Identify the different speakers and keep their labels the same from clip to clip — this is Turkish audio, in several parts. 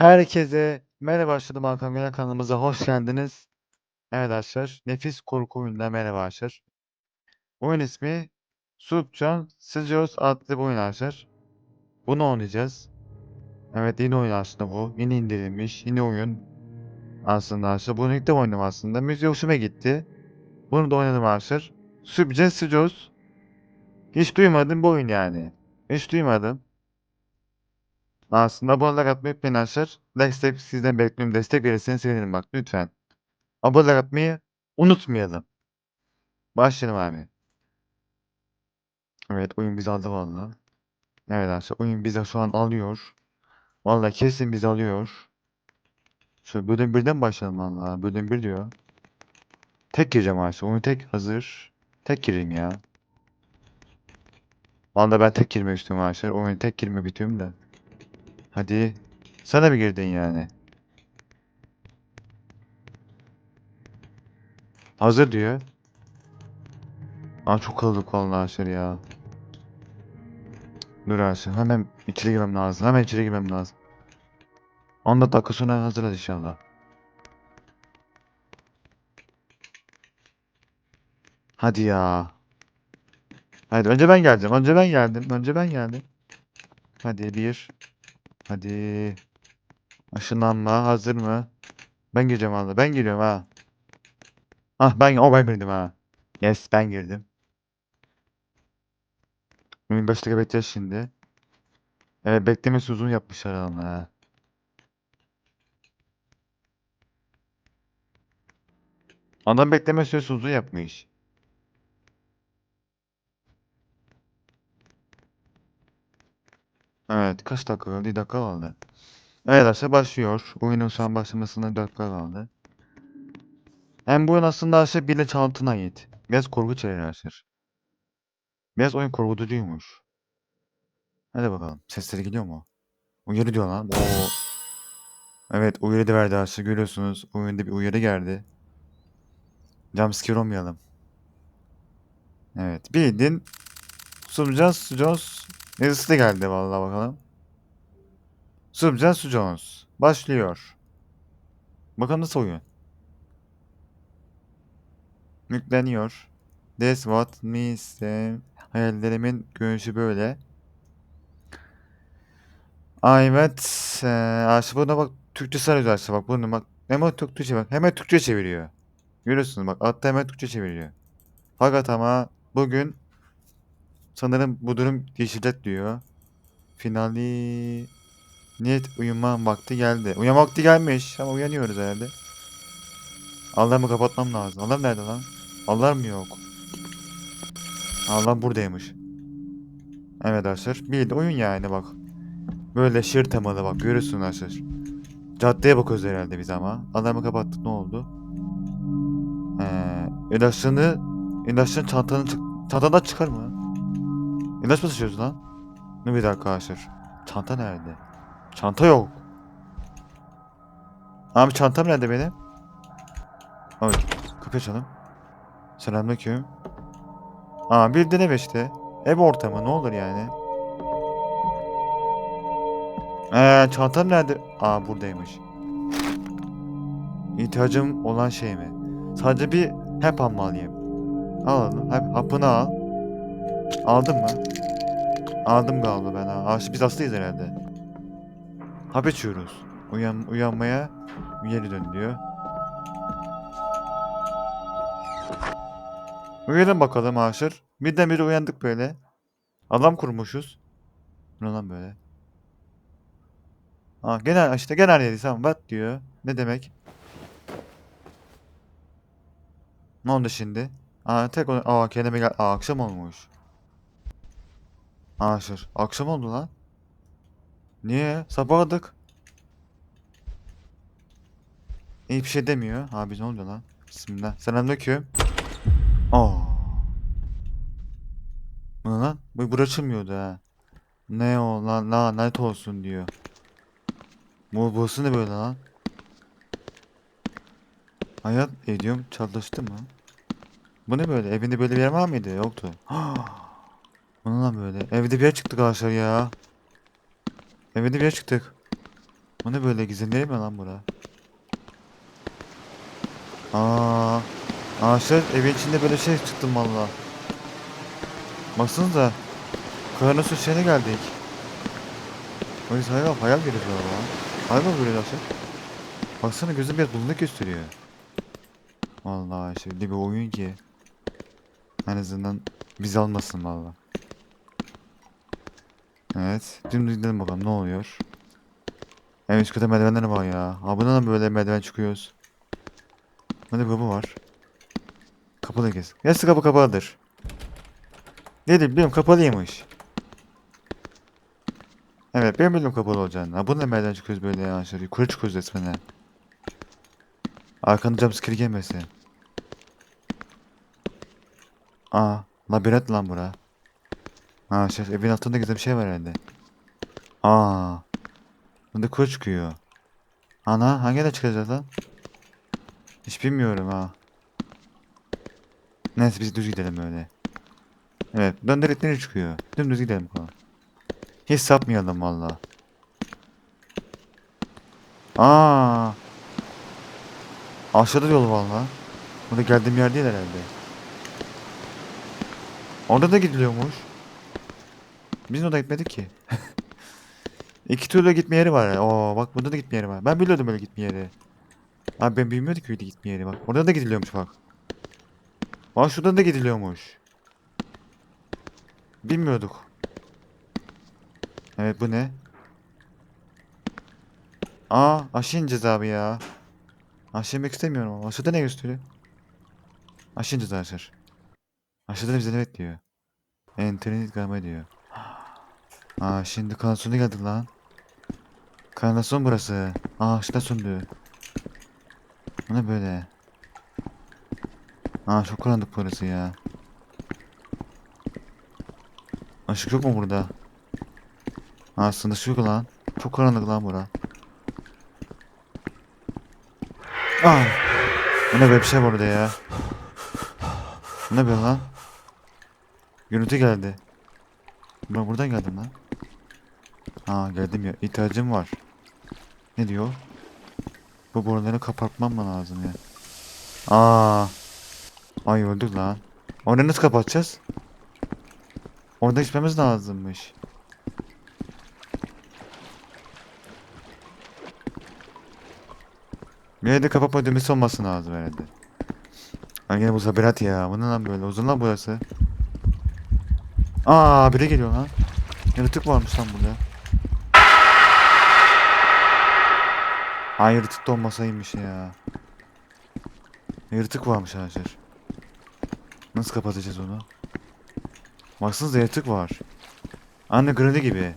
Speaker 1: Herkese merhaba başladım Hakan Güler kanalımıza hoş geldiniz. Evet arkadaşlar nefis korku oyununa merhaba arkadaşlar. Oyun ismi Subcan Sicios adlı bir oyun arkadaşlar. Bunu oynayacağız. Evet yeni oyun aslında bu. Yeni indirilmiş yeni oyun. Aslında arkadaşlar bunu ilk de oynadım aslında. Müziği hoşuma gitti. Bunu da oynadım arkadaşlar. Subcan Sicios. Hiç duymadım bu oyun yani. Hiç duymadım. Aslında abonelik atmayı unutmayın. Destek sizden bekliyorum. Destek verirseniz sevinirim bak lütfen. Abonelik atmayı unutmayalım. Başlayalım abi. Evet oyun bizi aldı valla. Evet arkadaşlar oyun bizi şu an alıyor. Valla kesin bizi alıyor. Şöyle bölüm 1'den başlayalım valla. Bölüm 1 diyor. Tek gireceğim arkadaşlar. Oyun tek hazır. Tek gireyim ya. Valla ben tek girmek istiyorum arkadaşlar. Oyun tek girme bitiyorum da. Hadi. Sana bir girdin yani. Hazır diyor. Aa çok kalabalık vallahi aşırı ya. Dur aşırı hemen içeri girmem lazım. Hemen içeri girmem lazım. 10 dakika sonra hazırız inşallah. Hadi ya. Hadi önce ben geleceğim. Önce ben geldim. Önce ben geldim. Hadi bir. Hadi. Aşınlanma hazır mı? Ben gireceğim valla. Ben giriyorum ha. Ah ben o ben girdim ha. Yes ben girdim. 25 dakika bekleyeceğiz şimdi. Evet beklemesi uzun yapmışlar adamlar ha. Adam bekleme süresi uzun yapmış. Evet kaç dakika kaldı? 1 dakika kaldı. Evet arkadaşlar başlıyor. Oyunun şu an başlamasına 1 dakika kaldı. Hem bu oyun aslında arkadaşlar bilinçaltına ait. Biraz korku içerir arkadaşlar. Biraz oyun korkutucuymuş. Hadi bakalım. Sesleri geliyor mu? Uyarı diyor lan. Oo. Evet uyarı da verdi arkadaşlar. Görüyorsunuz. Oyunda bir uyarı geldi. Jumpscare olmayalım. Evet. Bildin. Subcan Jones yazısı geldi vallahi bakalım. Subcan Jones. Başlıyor. Bakalım nasıl oyun. Yükleniyor. That's what me say. Hayallerimin görünüşü böyle. Ay evet. Ee, aşağı buna bak Türkçe sarıyor aşağı bak. Bunu bak. Hemen Türkçe bak. Hemen Türkçe çeviriyor. Görüyorsunuz bak. Hatta hemen Türkçe çeviriyor. Fakat ama bugün sanırım bu durum değişecek diyor. Finali niyet uyuma vakti geldi. Uyuma vakti gelmiş ama uyanıyoruz herhalde. Alarmı kapatmam lazım. Alarm nerede lan? Alarm yok? Alarm buradaymış. Evet arkadaşlar. Bir de oyun yani bak. Böyle şiir temalı bak görüyorsun arkadaşlar. Caddeye bakıyoruz herhalde biz ama. Alarmı kapattık ne oldu? Ee, ilaçlarını ilaçların çantanın çantadan çıkar mı? İlaç mı taşıyoruz lan? Dur bir dakika arkadaşlar. Çanta nerede? Çanta yok. Abi çantam nerede benim? Abi kapı açalım. Selamünaleyküm. Aa bir de ev işte. Ev ortamı ne olur yani. Eee çantam nerede? Aa buradaymış. İhtiyacım olan şey mi? Sadece bir hep almalıyım. Alalım. Hep hapını al. Aldın mı? Aldım galiba ben ha. Biz hastayız herhalde. Hap içiyoruz. Uyan, uyanmaya geri dön diyor. Uyuyalım bakalım Aşır. Birden biri uyandık böyle. Adam kurmuşuz. Ne lan böyle? Aa genel işte genel yedi tamam what diyor. Ne demek? Ne oldu şimdi? Aa tek o aa kendime gel aa akşam olmuş. Aa şur akşam oldu lan. Niye? Sabahladık. İyi bir şey demiyor. Abi ne oluyor lan? Bismillah. Selamünaleyküm. Aa. Bu lan? Bu bura açılmıyordu ha. Ne o lan? Lanet olsun diyor. Bu burası ne böyle lan? Hayat ediyorum çalıştı mı? Bu ne böyle? Evinde böyle bir yer var mıydı? Yoktu. Bu ne lan böyle? Evde bir yer çıktık arkadaşlar ya. Evde bir çıktık. Bu ne böyle gizlenir mi lan bura? Aa, ağaçlar evin içinde böyle şey çıktım valla. Baksanıza. Koronavirüs şeyine geldik. O yüzden hayal, hayal görüyoruz valla. Hayal görüyoruz aşağı? Baksana gözüm biraz bulunuk gösteriyor. Vallahi şimdi bir oyun ki. En azından biz almasın valla. Evet. Dümdüz gidelim bakalım ne oluyor. En üst kata merdivenler var ya. Bundan da böyle merdiven çıkıyoruz. Bir kapı var. Kapalı kez. Yarısı kapı kapalıdır. Nedir biliyorum kapalıymış. Evet benim bildiğim kapalı olacağını. Ha bununla merdiven çıkıyoruz böyle ya aşağı. Yukarı çıkıyoruz resmen ha. Arkanda jumpscare gelmesin. Aa labirent lan bura. Ha şey evin altında güzel bir şey var herhalde. Aa. Bunda kuru çıkıyor. Ana hangi yerden çıkacağız lan? Hiç bilmiyorum ha. Neyse biz düz gidelim böyle. Evet döndürüp nereye çıkıyor? Dümdüz gidelim falan. Hiç sapmayalım valla. Aa. Aşağıda yol valla. Burada geldiğim yer değil herhalde. Orada da gidiliyormuş. Biz orada gitmedik ki. İki türlü gitme yeri var. Oo bak burada da gitme yeri var. Ben biliyordum böyle gitme yeri. Abi ben bilmiyordum ki öyle gitme yeri bak. Orada da gidiliyormuş bak. Bak şuradan da gidiliyormuş. Bilmiyorduk. Evet bu ne? Aa aşağı ineceğiz abi ya. Aşağı inmek istemiyorum ama. Aşağıda ne gösteriyor? Aşağı ineceğiz arkadaşlar. Aşağıda da bize ne bekliyor? İnternet gama diyor. Aa şimdi kanalizasyona geldik lan. Kanalizasyon burası. Aa ışıklar söndü. Bu ne böyle? Aa çok karanlık burası ya. Işık yok mu burada? Aa, ışık yok lan. Çok karanlık lan bura. Aa. Bu ne böyle bir şey var orada ya. Bu ne böyle lan? Görüntü geldi. Ben buradan geldim lan. Ha geldim ya. İhtiyacım var. Ne diyor? Bu boruları kapatmam mı lazım ya? Aa. Ay öldük lan. Orayı nasıl kapatacağız? Orada içmemiz lazımmış. Bir yerde kapatma düğmesi olması lazım herhalde. Lan yine bu zabirat ya. Bu ne lan böyle? Uzun lan burası. Aa biri geliyor lan. Yaratık varmış lan burada. Ay yaratık da olmasaymış ya. Yaratık varmış arkadaşlar. Nasıl kapatacağız onu? Baksanıza yaratık var. Anne granny gibi.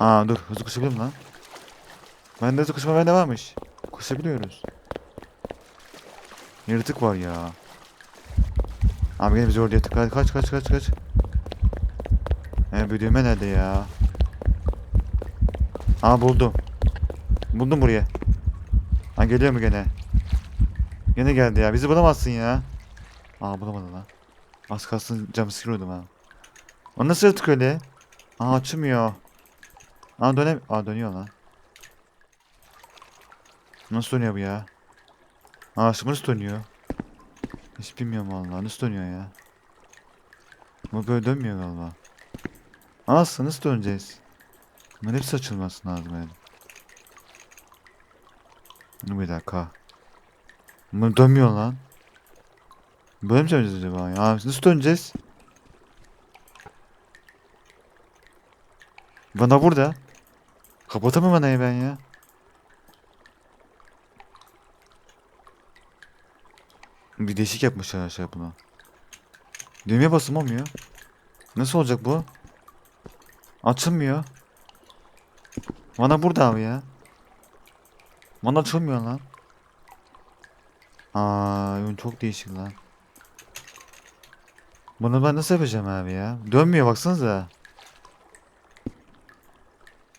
Speaker 1: Aa dur hızlı koşabilirim lan. Bende hızlı koşma bende varmış. Koşabiliyoruz. Yaratık var ya. Abi gene bizi orada. Hadi kaç kaç kaç kaç. Bu düğme nerede ya? Aa buldum. Buldum buraya. Ha geliyor mu gene? Gene geldi ya. Bizi bulamazsın ya. Aa bulamadı lan. Az kalsın cam sıkıyordum ha. O nasıl yaratık öyle? Aa açılmıyor. Aa dönem... Aa dönüyor lan. Nasıl dönüyor bu ya? Aa şimdi nasıl dönüyor? Hiç bilmiyorum vallahi. Nasıl dönüyor ya? Bu böyle dönmüyor galiba. Aa nasıl döneceğiz? Bunların hepsi açılması lazım yani. Dur bir dakika. Bu dönmüyor lan. Böyle mi döneceğiz acaba ya? Nasıl döneceğiz? Bana burada. Kapatamam anayı ben ya. Bir değişik yapmışlar aşağı buna. Düğmeye basım olmuyor. Nasıl olacak bu? Açılmıyor. Bana burada abi ya. Bana açılmıyor lan. Aa, çok değişik lan. Bunu ben nasıl yapacağım abi ya? Dönmüyor baksanıza.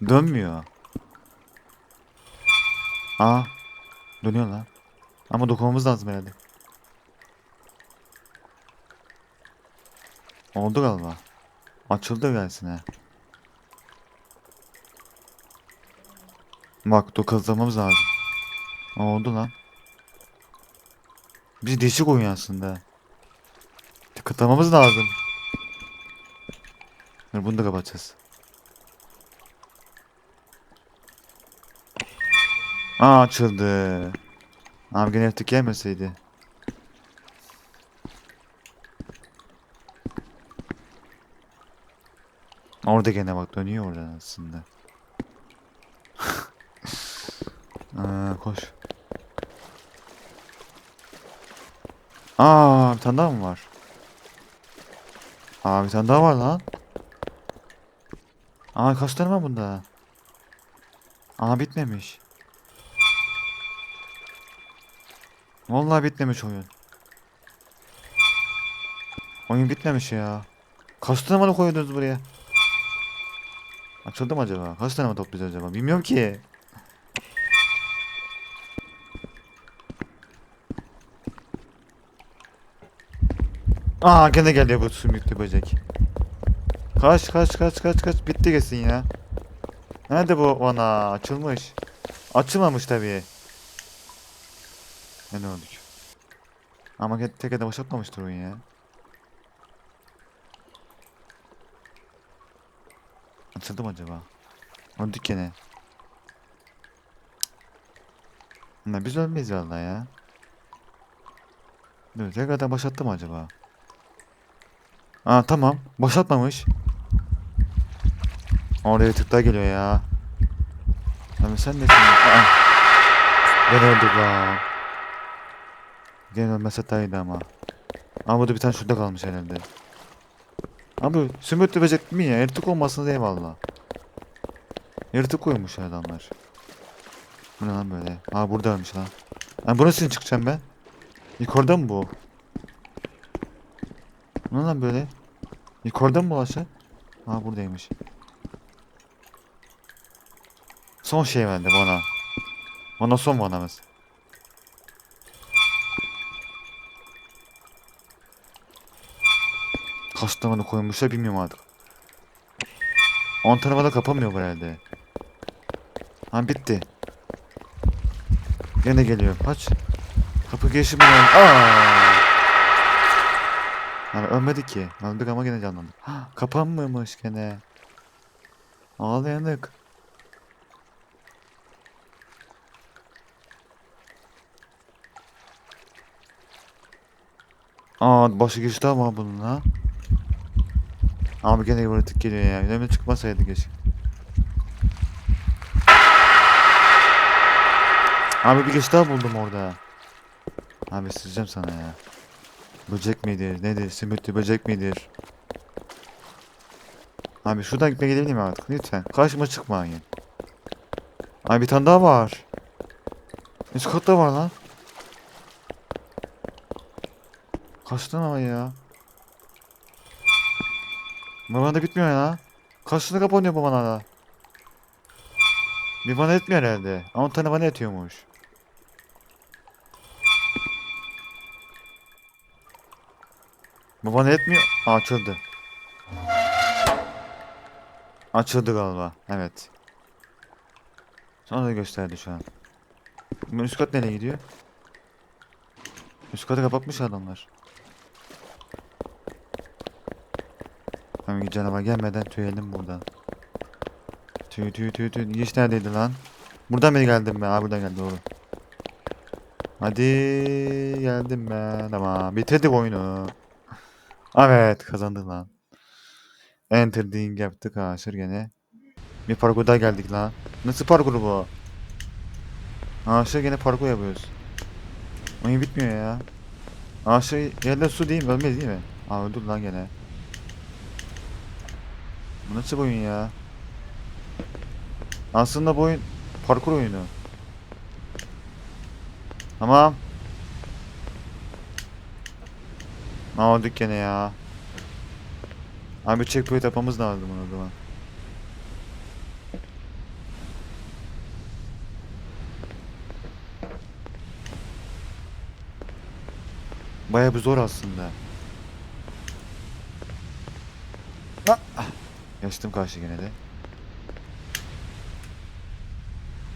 Speaker 1: Dönmüyor. Aa. Dönüyor lan. Ama dokunmamız lazım herhalde. Oldu galiba. Açıldı gelsin ha. Bak dokazlamamız lazım. Aa, oldu lan. Biz değişik oyun aslında. Tıkıtlamamız lazım. Dur bunu da kapatacağız. Aa açıldı. Abi gene tık gelmeseydi. Orada gene bak dönüyor orada aslında. Aa, koş. Aa bir tane daha mı var? Aa bir tane daha var lan. Aa kaç tane var bunda? Aa bitmemiş. Vallahi bitmemiş oyun. Oyun bitmemiş ya. Kaç tane koyuyordunuz buraya? Açıldı mı acaba? Kaç tane mi toplayacağız acaba? Bilmiyorum ki. Aa gene geliyor bu sümüklü böcek. Kaç kaç kaç kaç kaç bitti kesin ya. Nerede bu ona açılmış. Açılmamış tabii. Ne öldük. Ama tek tek de başlatmamıştır oyun ya. Açıldı mı acaba? Öldük gene. Ne biz ölmeyiz vallahi ya. Dur tekrardan başlattı mı acaba? Aa tamam. Başlatmamış. Oraya tıkla geliyor ya. Abi sen nesin? Aa. Ben öldük lan. Gene ölmese iyiydi ama. Ama burada bir tane şurada kalmış herhalde. Abi sümürtü böcek mi ya? Yırtık olmasın eyvallah. Yırtık koymuş adamlar. Bu ne lan böyle? Aa burada ölmüş lan. Ha burası için çıkacağım ben. Yukarıda mı bu? Ne lan böyle? Yukarıda mı aşağı? Ha buradaymış. Son şey bende bana. Bana son banamız. Kaç tane koymuşlar bilmiyorum artık. 10 tarafa da kapamıyor herhalde. Ha bitti. Gene geliyor. Aç. Kapı geçimi lan. Aa! Yani ölmedik ki. Öldük ama gene canlandık. Kapanmamış gene. Ağlayanık. Aa başı geçti ama bunun ha. Abi gene tık geliyor ya. Önüme çıkmasaydı keşke. Abi bir geç daha buldum orada. Abi sileceğim sana ya. Böcek midir? Nedir? Sümüklü böcek midir? Abi şuradan gitme gidebilir miyim artık? Lütfen. Karşıma çıkmayın. Abi bir tane daha var. Üst katta var lan. Kaç tane var ya? Bana da bitmiyor ya. Kaç tane kapanıyor bu bana da? Bir bana etmiyor herhalde. 10 tane bana yetiyormuş. Bu bana etmiyor. Aa, açıldı. Açıldı galiba. Evet. Sana da gösterdi şu an. Bu üst kat nereye gidiyor? Üst katı kapatmış adamlar. Hangi canavar gelmeden tüyelim buradan. Tüy tüy tüy tüy. Giriş neredeydi lan? Buradan mı geldim ben? Aa buradan geldi doğru. Hadi geldim ben. Tamam bitirdik oyunu. Evet kazandık lan. Enter ding yaptık aşır gene. Bir parkur daha geldik lan. Nasıl parkur bu? Aşır gene parkur yapıyoruz. Oyun bitmiyor ya. Aşır yerde su değil mi? Ölmez değil mi? Aa öldür lan gene. Bu nasıl bir oyun ya? Aslında bu oyun parkur oyunu. Tamam. Aa öldük gene ya. Abi checkpoint yapmamız lazım o zaman. Baya bir zor aslında. Geçtim karşı gene de.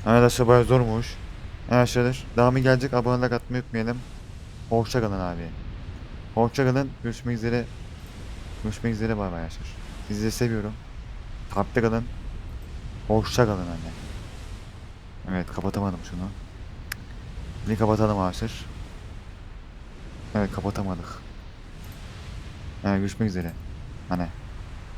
Speaker 1: Arkadaşlar bayağı zormuş. Arkadaşlar devamı gelecek. Abonelik atmayı unutmayalım. Hoşça kalın abi. Hoşça kalın. Görüşmek üzere. Görüşmek üzere bay bay arkadaşlar. Sizi de seviyorum. Kalpte kalın. Hoşça kalın anne. Evet kapatamadım şunu. Bir kapatalım arkadaşlar. Evet kapatamadık. Evet görüşmek üzere. Hani.